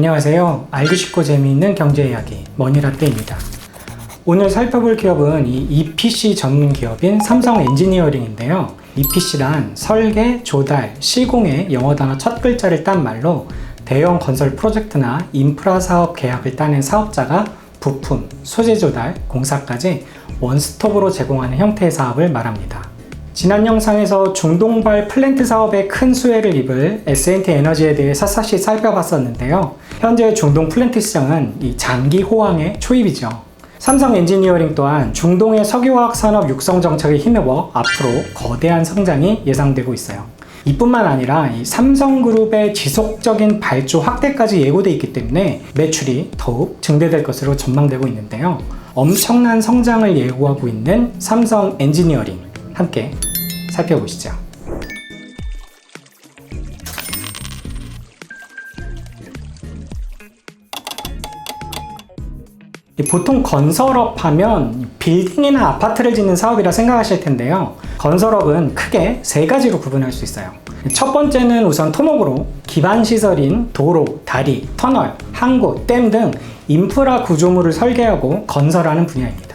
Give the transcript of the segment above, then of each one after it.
안녕하세요. 알고 싶고 재미있는 경제 이야기 머니라떼입니다. 오늘 살펴볼 기업은 이 EPC 전문 기업인 삼성 엔지니어링인데요. EPC란 설계, 조달, 시공의 영어 단어 첫 글자를 딴 말로 대형 건설 프로젝트나 인프라 사업 계약을 따낸 사업자가 부품, 소재 조달, 공사까지 원스톱으로 제공하는 형태의 사업을 말합니다. 지난 영상에서 중동발 플랜트 사업에 큰 수혜를 입을 S&T 에너지에 대해 샅샅이 살펴봤었는데요. 현재 중동 플랜트 시장은 이 장기 호황의 초입이죠. 삼성 엔지니어링 또한 중동의 석유화학 산업 육성 정책에 힘입어 앞으로 거대한 성장이 예상되고 있어요. 이뿐만 아니라 이 삼성그룹의 지속적인 발주 확대까지 예고돼 있기 때문에 매출이 더욱 증대될 것으로 전망되고 있는데요. 엄청난 성장을 예고하고 있는 삼성 엔지니어링 함께 살펴보시죠. 보통 건설업 하면 빌딩이나 아파트를 짓는 사업이라 생각하실 텐데요. 건설업은 크게 세 가지로 구분할 수 있어요. 첫 번째는 우선 토목으로 기반 시설인 도로, 다리, 터널, 항구, 댐 등 인프라 구조물을 설계하고 건설하는 분야입니다.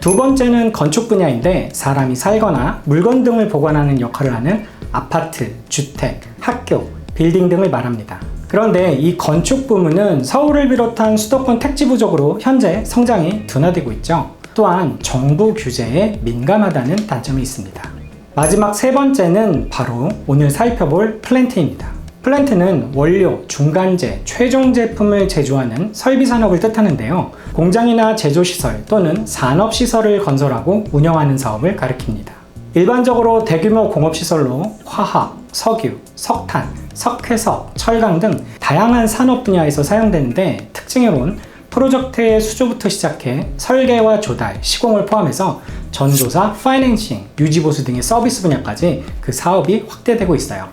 두 번째는 건축 분야인데 사람이 살거나 물건 등을 보관하는 역할을 하는 아파트, 주택, 학교, 빌딩 등을 말합니다. 그런데 이 건축 부문은 서울을 비롯한 수도권 택지 부족으로 현재 성장이 둔화되고 있죠. 또한 정부 규제에 민감하다는 단점이 있습니다. 마지막 세 번째는 바로 오늘 살펴볼 플랜트입니다. 플랜트는 원료, 중간재, 최종 제품을 제조하는 설비 산업을 뜻하는데요. 공장이나 제조시설 또는 산업시설을 건설하고 운영하는 사업을 가리킵니다. 일반적으로 대규모 공업시설로 화학, 석유, 석탄, 석회석, 철강 등 다양한 산업 분야에서 사용되는데 특징으론 프로젝트의 수주부터 시작해 설계와 조달, 시공을 포함해서 전조사, 파이낸싱, 유지보수 등의 서비스 분야까지 그 사업이 확대되고 있어요.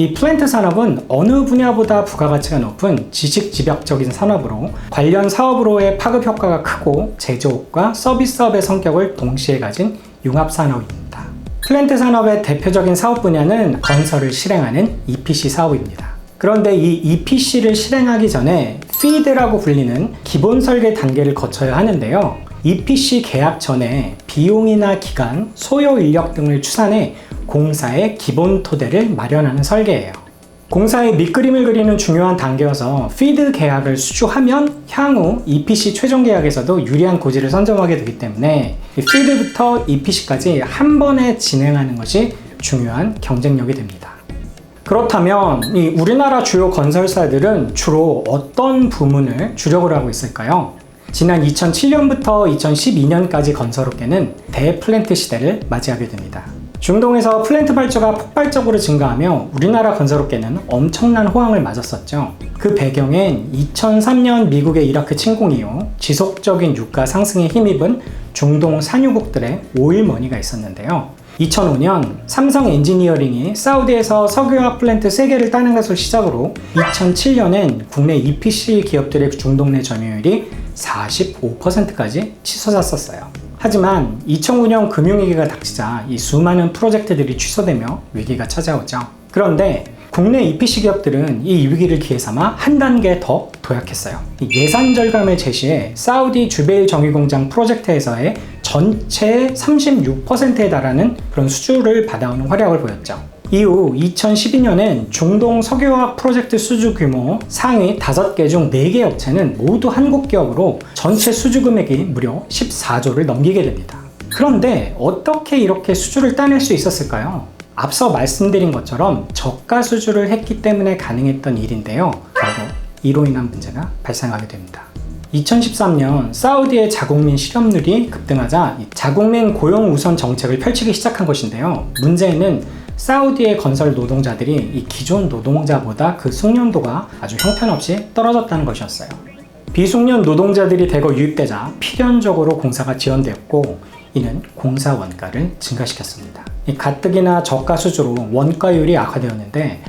이 플랜트 산업은 어느 분야보다 부가가치가 높은 지식 집약적인 산업으로 관련 사업으로의 파급 효과가 크고 제조업과 서비스업의 성격을 동시에 가진 융합산업입니다. 플랜트 산업의 대표적인 사업 분야는 건설을 실행하는 EPC 사업입니다. 그런데 이 EPC를 실행하기 전에 FEED라고 불리는 기본 설계 단계를 거쳐야 하는데요. EPC 계약 전에 비용이나 기간, 소요 인력 등을 추산해 공사의 기본 토대를 마련하는 설계예요. 공사의 밑그림을 그리는 중요한 단계여서 피드 계약을 수주하면 향후 EPC 최종 계약에서도 유리한 고지를 선점하게 되기 때문에 피드부터 EPC까지 한 번에 진행하는 것이 중요한 경쟁력이 됩니다. 그렇다면 이 우리나라 주요 건설사들은 주로 어떤 부문을 주력을 하고 있을까요? 지난 2007년부터 2012년까지 건설업계는 대플랜트 시대를 맞이하게 됩니다. 중동에서 플랜트 발주가 폭발적으로 증가하며 우리나라 건설업계는 엄청난 호황을 맞았었죠. 그 배경엔 2003년 미국의 이라크 침공 이후 지속적인 유가 상승에 힘입은 중동 산유국들의 오일머니가 있었는데요. 2005년 삼성 엔지니어링이 사우디에서 석유화 플랜트 3개를 따는 것을 시작으로 2007년엔 국내 EPC 기업들의 중동 내 점유율이 45%까지 치솟았었어요. 하지만 2009년 금융위기가 닥치자 이 수많은 프로젝트들이 취소되며 위기가 찾아오죠. 그런데 국내 EPC 기업들은 이 위기를 기회 삼아 한 단계 더 도약했어요. 예산 절감을 제시해 사우디 주베일 정유공장 프로젝트에서의 전체 36%에 달하는 그런 수주를 받아오는 활약을 보였죠. 이후 2012년엔 중동 석유화학 프로젝트 수주 규모 상위 5개 중 4개 업체는 모두 한국 기업으로 전체 수주 금액이 무려 14조를 넘기게 됩니다. 그런데 어떻게 이렇게 수주를 따낼 수 있었을까요? 앞서 말씀드린 것처럼 저가 수주를 했기 때문에 가능했던 일인데요. 결국 이로 인한 문제가 발생하게 됩니다. 2013년 사우디의 자국민 실업률이 급등하자 자국민 고용 우선 정책을 펼치기 시작한 것인데요. 문제는 사우디의 건설 노동자들이 이 기존 노동자보다 그 숙련도가 아주 형편없이 떨어졌다는 것이었어요. 비숙련 노동자들이 대거 유입되자 필연적으로 공사가 지연되었고 이는 공사 원가를 증가시켰습니다. 이 가뜩이나 저가 수주로 원가율이 악화되었는데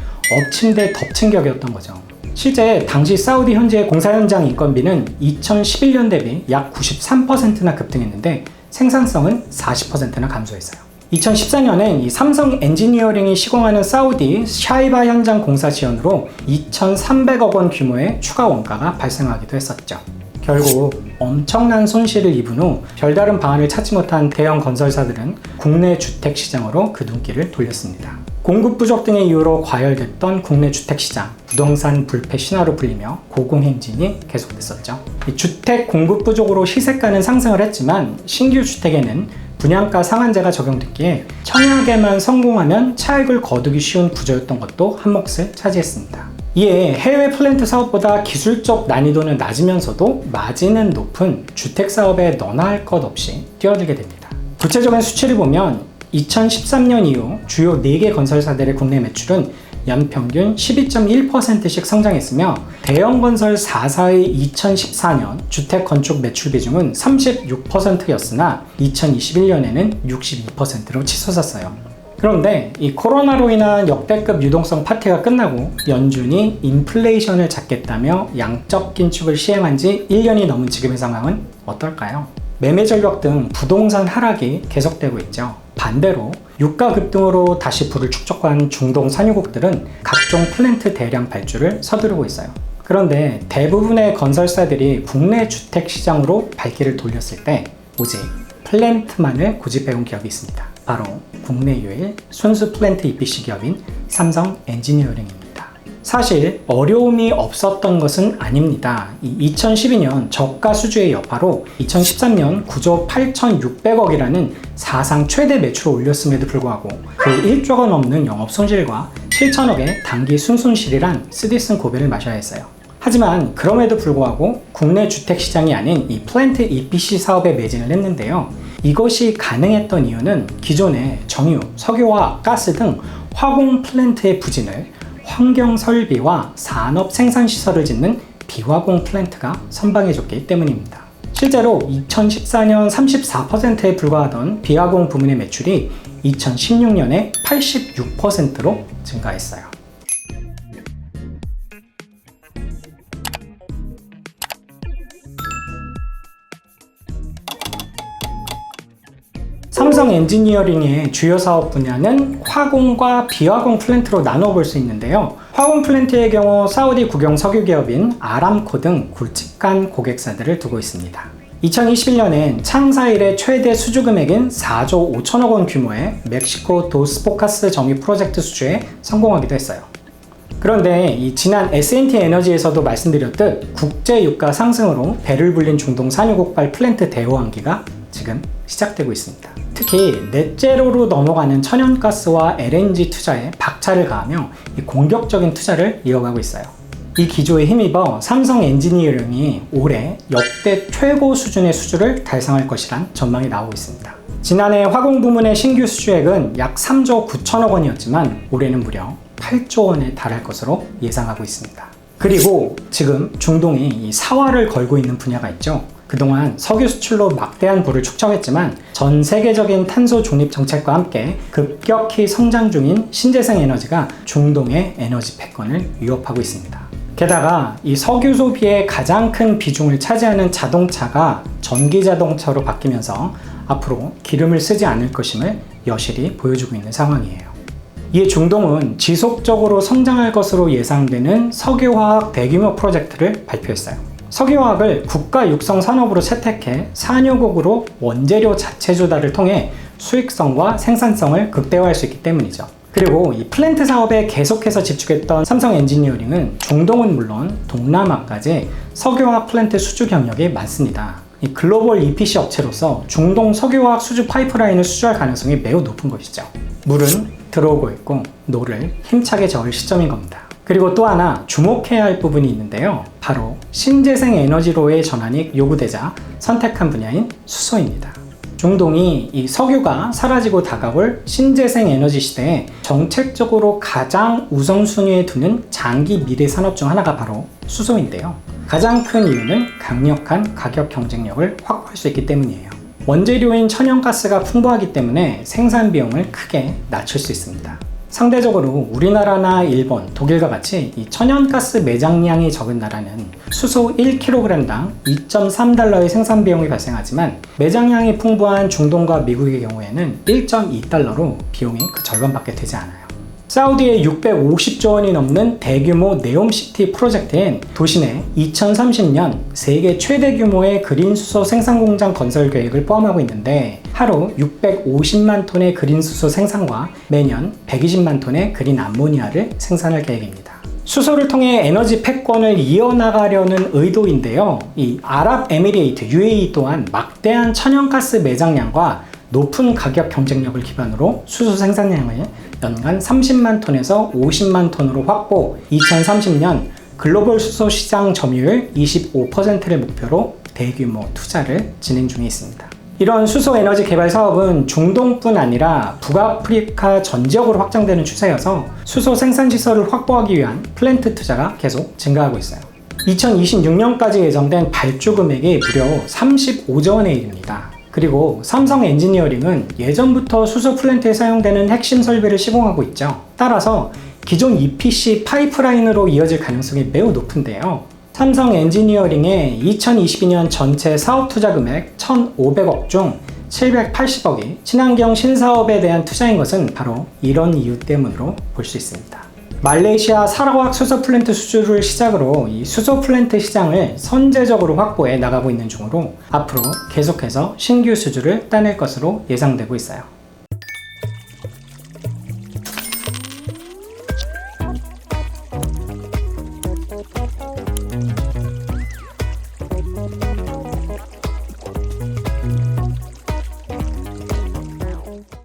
엎친 데 덮친 격이었던 거죠. 실제 당시 사우디 현지의 공사 현장 인건비는 2011년 대비 약 93%나 급등했는데 생산성은 40%나 감소했어요. 2014년엔 이 삼성 엔지니어링이 시공하는 사우디 샤이바 현장 공사 지원으로 2,300억 원 규모의 추가 원가가 발생하기도 했었죠. 결국 엄청난 손실을 입은 후 별다른 방안을 찾지 못한 대형 건설사들은 국내 주택 시장으로 그 눈길을 돌렸습니다. 공급 부족 등의 이유로 과열됐던 국내 주택 시장, 부동산 불패 신화로 불리며 고공행진이 계속됐었죠. 이 주택 공급 부족으로 시세가는 상승을 했지만 신규 주택에는 분양가 상한제가 적용됐기에 청약에만 성공하면 차익을 거두기 쉬운 구조였던 것도 한 몫을 차지했습니다. 이에 해외 플랜트 사업보다 기술적 난이도는 낮으면서도 마진은 높은 주택 사업에 너나 할 것 없이 뛰어들게 됩니다. 구체적인 수치를 보면 2013년 이후 주요 4개 건설사들의 국내 매출은 연평균 12.1%씩 성장했으며 대형 건설 4사의 2014년 주택 건축 매출 비중은 36%였으나 2021년에는 62%로 치솟았어요. 그런데 이 코로나로 인한 역대급 유동성 파티가 끝나고 연준이 인플레이션을 잡겠다며 양적 긴축을 시행한 지 1년이 넘은 지금의 상황은 어떨까요? 매매 전력 등 부동산 하락이 계속되고 있죠. 반대로 유가 급등으로 다시 불을 축적한 중동 산유국들은 각종 플랜트 대량 발주를 서두르고 있어요. 그런데 대부분의 건설사들이 국내 주택 시장으로 발길을 돌렸을 때 오직 플랜트만을 고집해온 기업이 있습니다. 바로 국내 유일 순수 플랜트 EPC 기업인 삼성 엔지니어링입니다. 사실 어려움이 없었던 것은 아닙니다. 2012년 저가 수주의 여파로 2013년 9조 8,600억이라는 사상 최대 매출을 올렸음에도 불구하고 그 1조가 넘는 영업 손실과 7천억의 단기 순손실이란 쓰디쓴 고배를 마셔야 했어요. 하지만 그럼에도 불구하고 국내 주택 시장이 아닌 이 플랜트 EPC 사업에 매진을 했는데요. 이것이 가능했던 이유는 기존의 정유, 석유와 가스 등 화공 플랜트의 부진을 환경 설비와 산업 생산 시설을 짓는 비화공 플랜트가 선방해줬기 때문입니다. 실제로 2014년 34%에 불과하던 비화공 부문의 매출이 2016년에 86%로 증가했어요. 삼성 엔지니어링의 주요 사업 분야는 화공과 비화공 플랜트로 나눠볼 수 있는데요. 화공 플랜트의 경우 사우디 국영 석유 기업인 아람코 등 굵직한 고객사들을 두고 있습니다. 2021년엔 창사 이래 최대 수주 금액인 4조 5천억 원 규모의 멕시코 도스포카스 정유 프로젝트 수주에 성공하기도 했어요. 그런데 이 지난 S&T 에너지에서도 말씀드렸듯 국제 유가 상승으로 배를 불린 중동 산유국발 플랜트 대호환기가 지금 시작되고 있습니다. 특히 넷제로로 넘어가는 천연가스와 LNG 투자에 박차를 가하며 공격적인 투자를 이어가고 있어요. 이 기조에 힘입어 삼성 엔지니어링이 올해 역대 최고 수준의 수주를 달성할 것이란 전망이 나오고 있습니다. 지난해 화공 부문의 신규 수주액은 약 3조 9천억 원이었지만 올해는 무려 8조 원에 달할 것으로 예상하고 있습니다. 그리고 지금 중동이 이 사활을 걸고 있는 분야가 있죠. 그동안 석유 수출로 막대한 부를 축적했지만 전 세계적인 탄소 중립 정책과 함께 급격히 성장 중인 신재생 에너지가 중동의 에너지 패권을 위협하고 있습니다. 게다가 이 석유 소비의 가장 큰 비중을 차지하는 자동차가 전기 자동차로 바뀌면서 앞으로 기름을 쓰지 않을 것임을 여실히 보여주고 있는 상황이에요. 이에 중동은 지속적으로 성장할 것으로 예상되는 석유화학 대규모 프로젝트를 발표했어요. 석유화학을 국가 육성 산업으로 채택해 산유국으로 원재료 자체 조달을 통해 수익성과 생산성을 극대화할 수 있기 때문이죠. 그리고 이 플랜트 사업에 계속해서 집중했던 삼성 엔지니어링은 중동은 물론 동남아까지 석유화학 플랜트 수주 경력이 많습니다. 이 글로벌 EPC 업체로서 중동 석유화학 수주 파이프라인을 수주할 가능성이 매우 높은 것이죠. 물은 들어오고 있고 노를 힘차게 저을 시점인 겁니다. 그리고 또 하나 주목해야 할 부분이 있는데요. 바로 신재생 에너지로의 전환이 요구되자 선택한 분야인 수소입니다. 중동이 이 석유가 사라지고 다가올 신재생 에너지 시대에 정책적으로 가장 우선순위에 두는 장기 미래 산업 중 하나가 바로 수소인데요. 가장 큰 이유는 강력한 가격 경쟁력을 확보할 수 있기 때문이에요. 원재료인 천연가스가 풍부하기 때문에 생산 비용을 크게 낮출 수 있습니다. 상대적으로 우리나라나 일본, 독일과 같이 이 천연가스 매장량이 적은 나라는 수소 1kg당 2.3달러의 생산 비용이 발생하지만 매장량이 풍부한 중동과 미국의 경우에는 1.2달러로 비용이 그 절반밖에 되지 않아요. 사우디의 650조 원이 넘는 대규모 네옴시티 프로젝트인 도시 내 2030년 세계 최대 규모의 그린 수소 생산 공장 건설 계획을 포함하고 있는데 하루 650만 톤의 그린 수소 생산과 매년 120만 톤의 그린 암모니아를 생산할 계획입니다. 수소를 통해 에너지 패권을 이어나가려는 의도인데요. 이 아랍에미레이트 UAE 또한 막대한 천연가스 매장량과 높은 가격 경쟁력을 기반으로 수소 생산량을 연간 30만 톤에서 50만 톤으로 확보, 2030년 글로벌 수소 시장 점유율 25%를 목표로 대규모 투자를 진행 중에 있습니다. 이런 수소 에너지 개발 사업은 중동뿐 아니라 북아프리카 전 지역으로 확장되는 추세여서 수소 생산 시설을 확보하기 위한 플랜트 투자가 계속 증가하고 있어요. 2026년까지 예정된 발주 금액이 무려 35조 원에 이릅니다. 그리고 삼성 엔지니어링은 예전부터 수소 플랜트에 사용되는 핵심 설비를 시공하고 있죠. 따라서 기존 EPC 파이프라인으로 이어질 가능성이 매우 높은데요. 삼성 엔지니어링의 2022년 전체 사업 투자 금액 1,500억 중 780억이 친환경 신사업에 대한 투자인 것은 바로 이런 이유 때문으로 볼 수 있습니다. 말레이시아 사라왁 수소 플랜트 수주를 시작으로 이 수소 플랜트 시장을 선제적으로 확보해 나가고 있는 중으로 앞으로 계속해서 신규 수주를 따낼 것으로 예상되고 있어요.